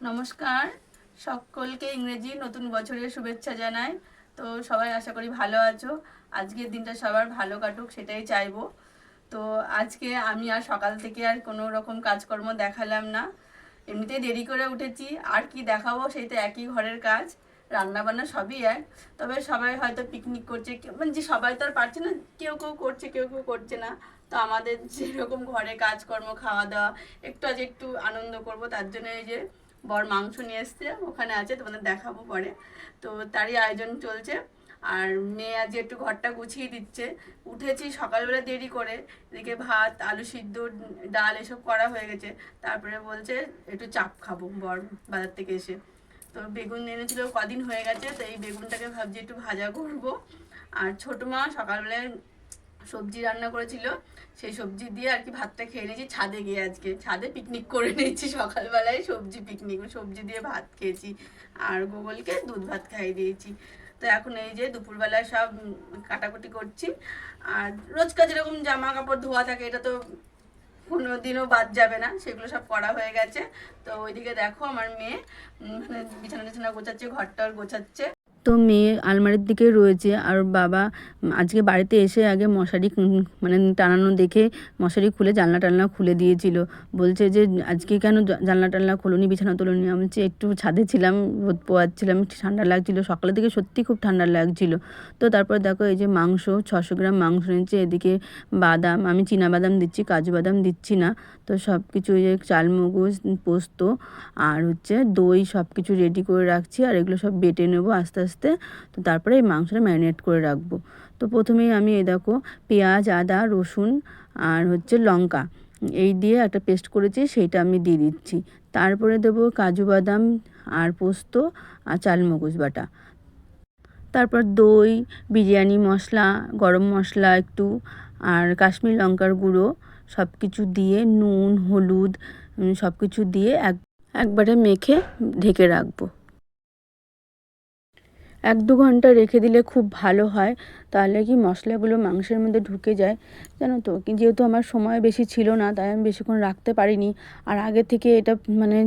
নমস্কার। সকলকে ইংরেজি নতুন বছরের শুভেচ্ছা জানাই। তো সবাই আশা করি ভালো আছো। আজকের দিনটা সবার ভালো কাটুক, সেটাই চাইব। তো আজকে আমি আর সকাল থেকে আর কোনো রকম কাজকর্ম দেখালাম না। এমনিতেই দেরি করে উঠেছি। আর কি দেখাবো, সেই তো একই ঘরের কাজ। রান্না বান্না সবই এক। তবে সবাই হয়তো পিকনিক করছে। মানে যে সবাই তো আর পারছে না, কেউ কেউ করছে, কেউ কেউ করছে না। তো আমাদের যেরকম ঘরে কাজকর্ম, খাওয়া দাওয়া, একটু আজ একটু আনন্দ করব। তার জন্য এই যে বর মাংস নিয়ে এসছে, ওখানে আছে, তোমাদের দেখাবো পরে। তো তারই আয়োজন চলছে। আর মেয়ে আজ একটু ঘরটা গুছিয়ে দিচ্ছে। উঠেছি সকালবেলা দেরি করে। এদিকে ভাত, আলু সিদ্ধ, ডাল এসব করা হয়ে গেছে। তারপরে বলছে একটু চাপ খাব বর বাজার থেকে এসে। তো বেগুন এনেছিল, কদিন হয়ে গেছে, তো এই বেগুনটাকে ভাবছি একটু ভাজা করব। আর ছোটো মা সকালবেলায় সবজি রান্না করেছিল, সেই সবজি দিয়ে আর কি ভাতটা খেয়ে নিয়েছি, ছাদে গিয়ে আজকে, ছাদে পিকনিক করে নিয়েছি সকালবেলায় সবজি পিকনিক সবজি দিয়ে ভাত খেয়েছি আর গোগলকে দুধ ভাত খাইয়ে দিয়েছি। তো এখন এই যে দুপুরবেলায় সব কাটাকুটি করছি, আর রোজকার যেরকম জামা কাপড় ধোয়া থাকে, এটা তো কোনো দিনও বাদ যাবে না, সেগুলো সব করা হয়ে গেছে। তো ওইদিকে দেখো আমার মেয়ে মানে বিছানা টিছানা গোছাচ্ছে ঘরটার গোছাচ্ছে। তো মেয়ে আলমারির দিকে রয়েছে আর বাবা আজকে বাড়িতে এসে আগে মশারি মানে টানানো দেখে মশারি খুলে জানলা টালনা খুলে দিয়েছিল। বলছে যে আজকে কেন জানলা টানলা খুলুনি, বিছানা তুলুনি? আমি বলছি, একটু ছাদে ছিলাম, রোদ পোয়াচ্ছিলাম, ঠান্ডা লাগছিল। সকালের দিকে সত্যি খুব ঠান্ডা লাগছিল। তো তারপর দেখো এই যে মাংস, ছশো গ্রাম মাংস নিচ্ছে। এদিকে বাদাম, আমি চীনা বাদাম দিচ্ছি, কাজু বাদাম দিচ্ছি না। তো সব কিছু এই যে চালমগজ, পোস্ত আর হচ্ছে দই সব কিছু রেডি করে রাখছি আর এগুলো সব বেটে নেব আস্তে আস্তে। তো তারপরে এই মাংসটা ম্যারিনেট করে রাখব। তো প্রথমেই আমি এই দেখো পেঁয়াজ, আদা, রসুন আর হচ্ছে লঙ্কা এই দিয়ে একটা পেস্ট করেছি, সেইটা আমি দিয়ে দিচ্ছি। তারপরে দেবো কাজু বাদাম আর পোস্ত আর চালমগজ বাটা। তারপর দই, বিরিয়ানি মশলা, গরম মশলা একটু আর কাশ্মীর লঙ্কার গুঁড়ো সব কিছু দিয়ে নুন, হলুদ সব কিছু দিয়ে এক, একবারে মেখে ঢেকে রাখব। এক দু ঘণ্টা রেখে দিলে খুব ভালো হয়, তাহলে কি মশলাগুলো মাংসের মধ্যে ঢুকে যায়? জানো তো যেহেতু আমার সময় বেশি ছিল না, তাই আমি বেশিক্ষণ রাখতে পারিনি। আর আগে থেকে এটা মানে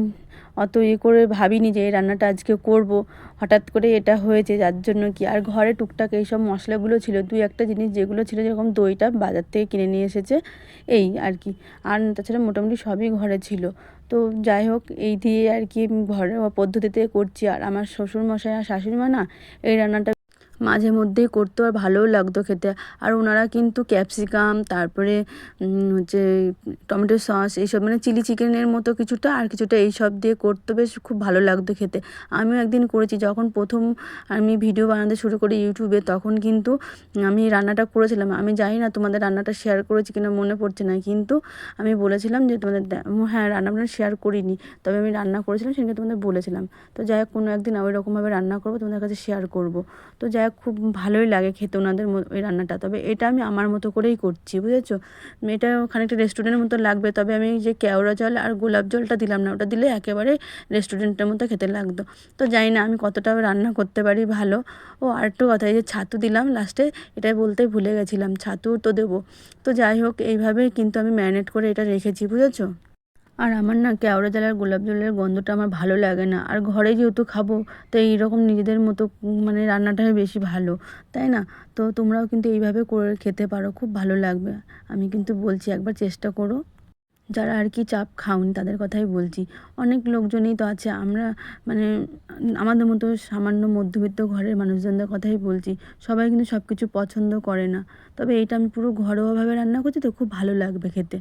অত ইয়ে করে ভাবিনি যে এই রান্নাটা আজকে করব। হঠাৎ করে এটা হয়েছে, যার জন্য কি আর ঘরে টুকটাক এইসব মশলাগুলো ছিল, দুই একটা জিনিস যেগুলো ছিল, যেরকম দইটা বাজার থেকে কিনে নিয়ে এসেছে, এই আর কি। আর তাছাড়া মোটামুটি সবই ঘরে ছিল। তো যাই হোক, এই দিয়ে আর কি ঘরোয়া পদ্ধতিতে করছি। আর আমার শ্বশুরমশাই আর শাশুড়ি মা না, এই রান্নাটা মাঝে মধ্যেই করতো আর ভালোও লাগতো খেতে। আর ওনারা কিন্তু ক্যাপসিকাম, তারপরে হচ্ছে টমেটো সস, এইসব মানে চিলি চিকেনের মতো কিছুটা আর কিছুটা এইসব দিয়ে করতো, বেশ খুব ভালো লাগতো খেতে। আমিও একদিন করেছি, যখন প্রথম আমি ভিডিও বানাতে শুরু করি ইউটিউবে, তখন কিন্তু আমি রান্নাটা করেছিলাম। আমি জানি না তোমাদের রান্নাটা শেয়ার করেছি কিনা, মনে পড়ছে না, কিন্তু আমি বলেছিলাম যে তোমাদের হ্যাঁ রান্না বান্না শেয়ার করিনি, তবে আমি রান্না করেছিলাম সেটা তোমাদের বলেছিলাম। তো যাই হোক, কোনো একদিন ওই রকমভাবে রান্না করব, তোমাদের কাছে শেয়ার করব। তো যাই খুব ভালোই লাগে খেতে ওনাদের ওই রান্নাটা। তবে এটা আমি আমার মতো করেই করছি, বুঝেছ? এটা খানিকটা রেস্টুরেন্টের মতো লাগবে, তবে আমি যে কেওড়া জল আর গোলাপ জলটা দিলাম না, ওটা দিলে একেবারে রেস্টুরেন্টের মতো খেতে লাগতো। তো জানি না আমি কতটা রান্না করতে পারি ভালো। ও আরেকটু কথা, এই যে ছাতু দিলাম লাস্টে এটাই বলতে ভুলে গেছিলাম, ছাতু তো দেবো। তো যাই হোক এইভাবেই কিন্তু আমি ম্যারিনেট করে এটা রেখেছি, বুঝেছ? আর আমার না কেওড়া জল আর গোলাপ জলের গন্ধটা আমার ভালো লাগে না। আর ঘরে যেহেতু খাব, তো এইরকম নিজেদের মতো মানে রান্নাটাই বেশি ভালো, তাই না? তো তোমরাও কিন্তু এইভাবে করে খেতে পারো, খুব ভালো লাগবে। আমি কিন্তু বলছি, একবার চেষ্টা করো। যারা আর কি চাপ খাওনি, তাদের কথাই বলছি। অনেক লোকজনই তো আছে, আমরা মানে আমাদের মতো সামান্য মধ্যবিত্ত ঘরের মানুষজনদের কথাই বলছি। সবাই কিন্তু সব কিছু পছন্দ করে না। তবে এটা আমি পুরো ঘরোয়াভাবে রান্না করছি, তো খুব ভালো লাগবে খেতে।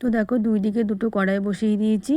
তো দেখো দুই দিকে দুটো কড়াই বসিয়ে দিয়েছি,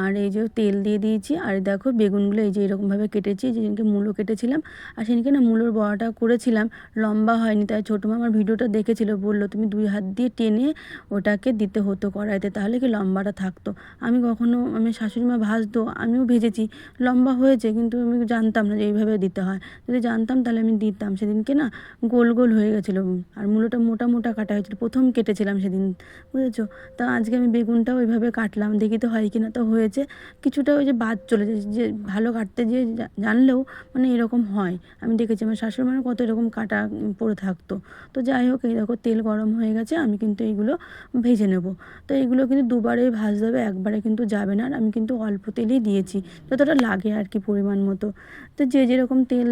আর এই যে তেল দিয়ে দিয়েছি, আর দেখো বেগুনগুলো এই যে এরকমভাবে কেটেছি যেদিনকে মূলো কেটেছিলাম, আর সেদিনকে না মূলোর বড়াটা করেছিলাম, লম্বা হয়নি, তাই ছোটো মা আমার ভিডিওটা দেখেছিল, বলল তুমি দুই হাত দিয়ে টেনে ওটাকে দিতে হতো কড়াইতে, তাহলে কি লম্বাটা থাকতো? আমি কখনো, আমি শাশুড়ি মা ভাজতো, আমিও ভেজেছি, লম্বা হয়েছে, কিন্তু আমি জানতাম না যে এইভাবে দিতে হয়, যদি জানতাম তাহলে আমি দিতাম, সেদিনকে না গোল গোল হয়ে গেছিল, আর মূলোটা মোটা মোটা কাটা হয়েছিল, প্রথম কেটেছিলাম সেদিন, বুঝেছ? তা আজকে আমি বেগুনটাও ওইভাবে কাটলাম, দেখি তো হয় কি না তো হয়েছে, কিছুটা ওই যে বাদ চলে যায়, যে ভালো কাটতে জা- জানলেও মানে এরকম হয়। আমি দেখেছি আমার শাশুড়ি মানে কত এরকম কাটা পড়ে থাকতো। তো যাই হোক, এই দেখো তেল গরম হয়ে গেছে, আমি কিন্তু এইগুলো ভেজে নেব। তো এইগুলো কিন্তু দুবারেই ভাজতে হবে, একবারে কিন্তু যাবে না, আর আমি কিন্তু অল্প তেলেই দিয়েছি, যতটা লাগে আর কি পরিমাণ মতো। তো যে যেরকম তেল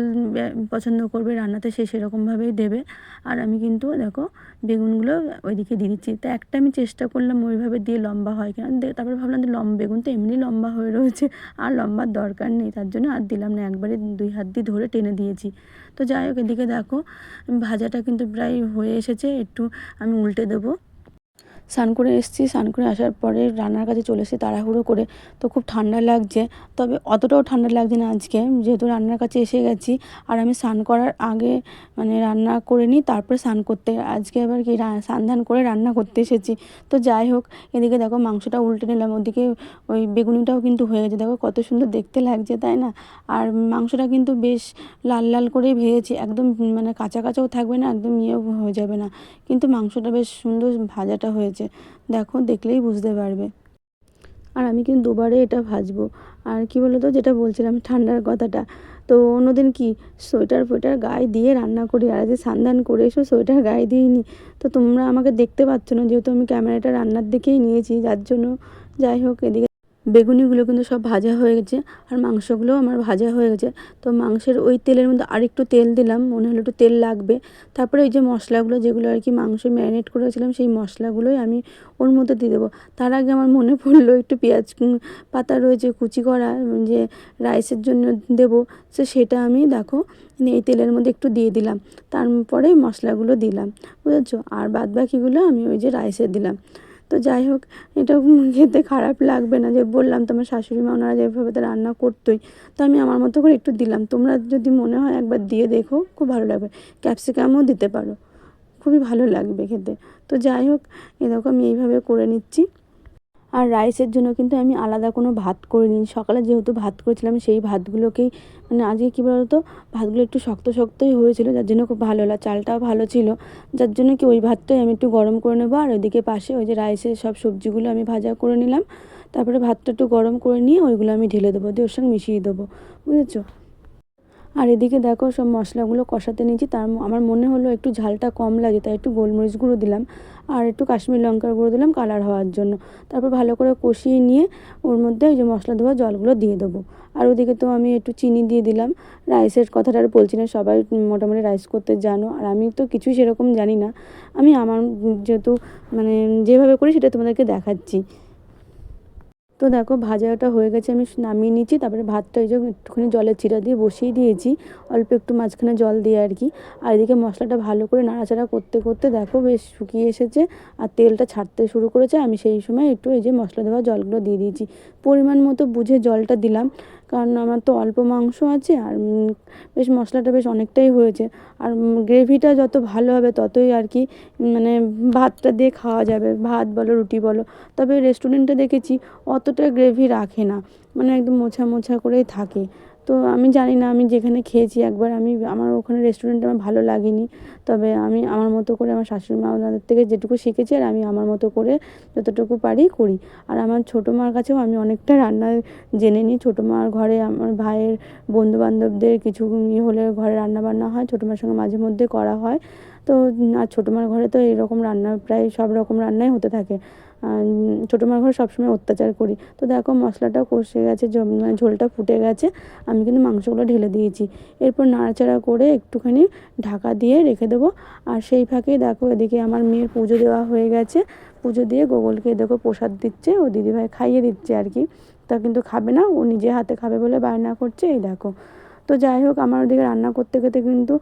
পছন্দ করবে রান্নাতে সে সেরকমভাবেই দেবে। আর আমি কিন্তু দেখো, বেগুনগুলো ওইদিকে দিয়ে দিচ্ছি। তো একটা আমি চেষ্টা করলাম ওইভাবে দিয়ে লম্বা হয় কিনা তারপরে ভাবলাম যে লম্বা বেগুন তো এমনি লম্বা হয়ে রয়েছে, আর লম্বার দরকার নেই, তার জন্য আর দিলাম না, একবারে দুই হাত দিয়ে ধরে টেনে দিয়েছি। তো যাই হোক, এদিকে দেখো, ভাজাটা কিন্তু প্রায় হয়ে এসেছে, একটু আমি উল্টে দেবো। স্নান করে এসেছি, স্নান করে আসার পরে রান্নার কাছে চলে এসেছি তাড়াহুড়ো করে। তো খুব ঠান্ডা লাগছে, তবে অতটাও ঠান্ডা লাগছে না আজকে। যেহেতু রান্নার কাছে এসে গেছি, আর আমি স্নান করার আগে মানে রান্না করে নিই, তারপরে স্নান করতে। আজকে আবার কি স্নান ধান করে রান্না করতে এসেছি। তো যাই হোক, এদিকে দেখো মাংসটা উল্টে নিলাম, ওদিকে ওই বেগুনিটাও কিন্তু হয়ে গেছে। দেখো কত সুন্দর দেখতে লাগছে, তাই না? আর মাংসটা কিন্তু বেশ লাল লাল করেই ভেজেছি, একদম মানে কাঁচা কাঁচাও থাকবে না, একদম ইয়েও হয়ে যাবে না। কিন্তু মাংসটা বেশ সুন্দর ভাজাটা হয়েছে। দেখো, দেখলেই বুঝতে পারবে। আর আমি কিন্তু দুবারে এটা ভাজবো। আর কি বলো তো যেটা বলছিলাম, ঠান্ডার কথাটা। তো অন্যদিন কি, সোয়েটার ফোয়েটার গায়ে দিয়ে রান্না করি। আর আজকে সান্দান করে এসো, সোয়েটার গায়ে দিইনি তো তোমরা আমাকে দেখতে পাচ্ছ না, যেহেতু আমি ক্যামেরাটা রান্নার দিকেই নিয়েছি, যার জন্য যাই হোক, এদিকে বেগুনিগুলো কিন্তু সব ভাজা হয়ে গেছে আর মাংসগুলোও আমার ভাজা হয়ে গেছে। তো মাংসের ওই তেলের মধ্যে আরেকটু তেল দিলাম, মনে হলো একটু তেল লাগবে। তারপরে ওই যে মশলাগুলো, যেগুলো আর কি মাংস ম্যারিনেট করেছিলাম, সেই মশলাগুলোই আমি ওর মধ্যে দিয়ে দেবো। তার আগে আমার মনে পড়ল একটু পেঁয়াজ পাতা রয়েছে, কুচি করা, যে রাইসের জন্য দেবো। সে সেটা আমি দেখো এই তেলের মধ্যে একটু দিয়ে দিলাম। তারপরে মশলাগুলো দিলাম, বুঝেছ? আর বাদ বাকিগুলো আমি ওই যে রাইসে দিলাম। তো যাই হোক, এটা খেতে খারাপ লাগবে না যে বললাম তোমার শাশুড়ি মা ওনারা যেভাবে তো রান্না করতোই। তো আমি আমার মতো করে একটু দিলাম। তোমরা যদি মনে হয় একবার দিয়ে দেখো, খুব ভালো লাগবে। ক্যাপসিকামও দিতে পারো। খুবই ভালো লাগবে খেতে। তো যাই হোক এরকম এইভাবে করে নিচ্ছি। আর রাইসের জন্য কিন্তু আমি আলাদা কোনো ভাত করিনি। সকালে যেহেতু ভাত করেছিলাম, সেই ভাতগুলোকেই মানে আজকে কী বলতো, ভাতগুলো একটু শক্ত শক্তই হয়েছিল, যার জন্য খুব ভালো হলো চালটাও ভালো ছিল। যার জন্য কি ওই ভাতটাই আমি একটু গরম করে নেব, আর ওইদিকে পাশে ওই যে রাইসের সব সবজিগুলো আমি ভাজা করে নিলাম। তারপরে ভাতটা একটু গরম করে নিয়ে ওইগুলো আমি ঢেলে দেবো, দিয়ে ওর সঙ্গে মিশিয়ে দেবো। বুঝেছ? আর এদিকে দেখো সব মশলাগুলো কষাতে নিয়েছি, তার আমার মনে হলো একটু ঝালটা কম লাগে, তাই একটু গোলমরিচ গুঁড়ো দিলাম আর একটু কাশ্মীর লঙ্কার গুঁড়ো দিলাম কালার হওয়ার জন্য। তারপর ভালো করে কষিয়ে নিয়ে ওর মধ্যে ওই যে মশলা ধোয়া জলগুলো দিয়ে দেবো। আর ওদিকে তো আমি একটু চিনি দিয়ে দিলাম, রাইসের কথাটা আর বলছি না, সবাই মোটামুটি রাইস করতে জানো, আর আমি তো কিছুই সেরকম জানি না। আমি আমার যেহেতু মানে যেভাবে করি সেটা তোমাদেরকে দেখাচ্ছি। তো দেখো, ভাজাটা হয়ে গেছে, আমি নামিয়ে নিয়েছি। তারপরে ভাতটা ওই যে একটুখানি জলের চিরা দিয়ে বসিয়ে দিয়েছি। অল্প একটু মাঝখানে জল দিয়ে আর কি। আর এদিকে মশলাটা ভালো করে নাড়াচাড়া করতে করতে দেখো, বেশ শুকিয়ে এসেছে আর তেলটা ছাড়তে শুরু করেছে। আমি সেই সময় একটু এই যে মশলা দেওয়া জলগুলো দিয়ে দিয়েছি। পরিমাণ মতো বুঝে জলটা দিলাম। কারণ আমার তো অল্প মাংস আছে আর বেশ মশলাটা বেশ অনেকটাই হয়েছে। আর গ্রেভিটা যত ভালো হবে ততই আর কি মানে ভাতটা দিয়ে খাওয়া যাবে। ভাত বলো, রুটি বলো, তবে রেস্টুরেন্টে দেখেছি অতটা গ্রেভি রাখে না। মানে একদম মোছা মোছা করেই থাকে। তো আমি জানি না, আমি যেখানে খেয়েছি একবার আমি, আমার ওখানে রেস্টুরেন্টে আমার ভালো লাগেনি। তবে আমি আমার মতো করে আমার শাশুড়ি মা ওনাদের থেকে যেটুকু শিখেছি আর আমি আমার মতো করে যতটুকু পারি করি। আর আমার ছোটো মার কাছেও আমি অনেকটা রান্না জেনে নিই। ছোটো মার ঘরে আমার ভাইয়ের বন্ধু বান্ধবদের কিছু ইয়ে হলে ঘরে রান্না বান্না হয়, ছোটো মার সঙ্গে মাঝে মধ্যে করা হয়। তো, আর ছোটো মার ঘরে তো এরকম রান্না প্রায় সব রকম রান্নাই হতে থাকে। ছোটো মার ঘরে সবসময় অত্যাচার করি। তো দেখো মশলাটা কষে গেছে মানে ঝোলটা ফুটে গেছে। আমি কিন্তু মাংসগুলো ঢেলে দিয়েছি। এরপর নাড়াচাড়া করে একটুখানি ঢাকা দিয়ে রেখে দেবো। আর সেই ফাঁকেই দেখো এদিকে আমার মেয়ের পুজো দেওয়া হয়ে গেছে। পুজো দিয়ে গোগলকে দেখো প্রসাদ দিচ্ছে, ও দিদিভাই খাইয়ে দিচ্ছে আর কি। তা কিন্তু খাবে না, ও নিজে হাতে খাবে বলে বায়না করছে, এই দেখো। তো যাই হোক, আমার ওদিকে রান্না করতে করতে কিন্তু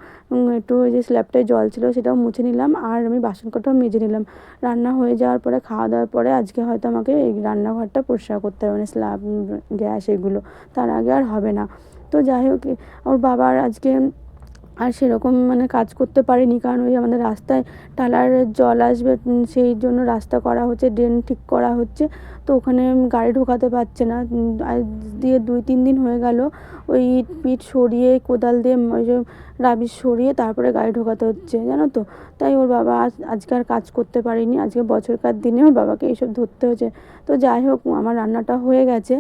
একটু ওই যে স্ল্যাবটায় জল ছিল সেটাও মুছে নিলাম আর আমি বাসন কটাও মেজে নিলাম। রান্না হয়ে যাওয়ার পরে, খাওয়া দাওয়ার পরে আজকে হয়তো আমাকে এই রান্নাঘরটা পরিষ্কার করতে হবে মানে স্ল্যাব গ্যাস এগুলো। তার আগে আর হবে না। তো যাই হোক, ওর বাবার আজকে আর সেরকম মানে কাজ করতে পারিনি, কারণ ওই আমাদের রাস্তায় টালার জল আসবে সেই জন্য রাস্তা করা হচ্ছে, ড্রেন ঠিক করা হচ্ছে। তো ওখানে গাড়ি ঢোকাতে পারছে না। দিয়ে দুই তিন দিন হয়ে গেল, ওই ইট পিট সরিয়ে, কোদাল দিয়ে ওই যে রাবিশ সরিয়ে তারপরে গাড়ি ঢোকাতে হচ্ছে, জানো তো? তাই ওর বাবা আজ, আজকে আর কাজ করতে পারিনি, আজকে বছরকার দিনে ওর বাবাকে এইসব ধরতে হয়েছে। তো যাই হোক, আমার রান্নাটা হয়ে গেছে,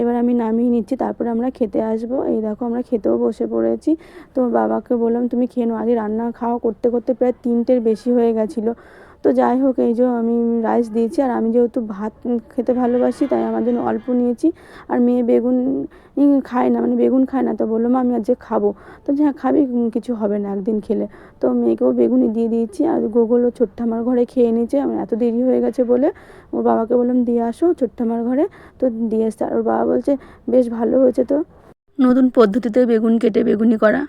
এবার আমি নামিয়ে নিচ্ছি, তারপরে আমরা খেতে আসব। এই দেখো, আমরা খেতেও বসে পড়েছি। তো বাবাকে বললাম, তুমি খেয়ে নাও আজকে রান্না খাওয়া করতে করতে প্রায় তিনটের বেশি হয়ে গেছিল। তো যাই হোক, এই যে আমি রাইস দিয়েছি আর আমি যেহেতু ভাত খেতে ভালোবাসি, তাই আমার জন্য অল্প নিয়েছি। আর মেয়ে বেগুন খায় না মানে বেগুন খায় না, তো বলল, মা, আমি আজকে খাব। তো যে হ্যাঁ খাবি কিছু হবে না একদিন খেলে। তো মেয়েকেও বেগুনি দিয়ে দিয়েছি আর গোগলও ছোট্ট আমার ঘরে খেয়ে নিয়েছে। আমার এত দেরি হয়ে গেছে বলে ওর বাবাকে বললাম, দিয়ে আসো ছোট্ট আমার ঘরে। তো দিয়ে এসছে আর ওর বাবা বলছে, বেশ ভালো হয়েছে তো। নতুন পদ্ধতিতে বেগুন কেটে বেগুনি করা।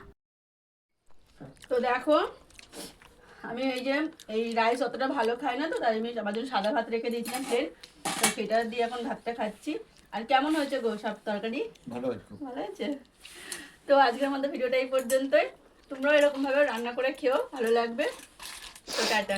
তো দেখো আমি এই যে এই রাইস অতটা ভালো খাই না তো তাই আমি আমার জন্য সাদা ভাত রেখে দিয়েছিলাম ফের তো সেটা দিয়ে এখন ভাতটা খাচ্ছি। আর কেমন হয়েছে গো সব তরকারি? ভালো আছে ভালো হয়েছে? তো আজকের আমাদের ভিডিওটা এই পর্যন্তই। তোমরাও এরকমভাবে রান্না করে খেয়েও ভালো লাগবে। তো টাটা।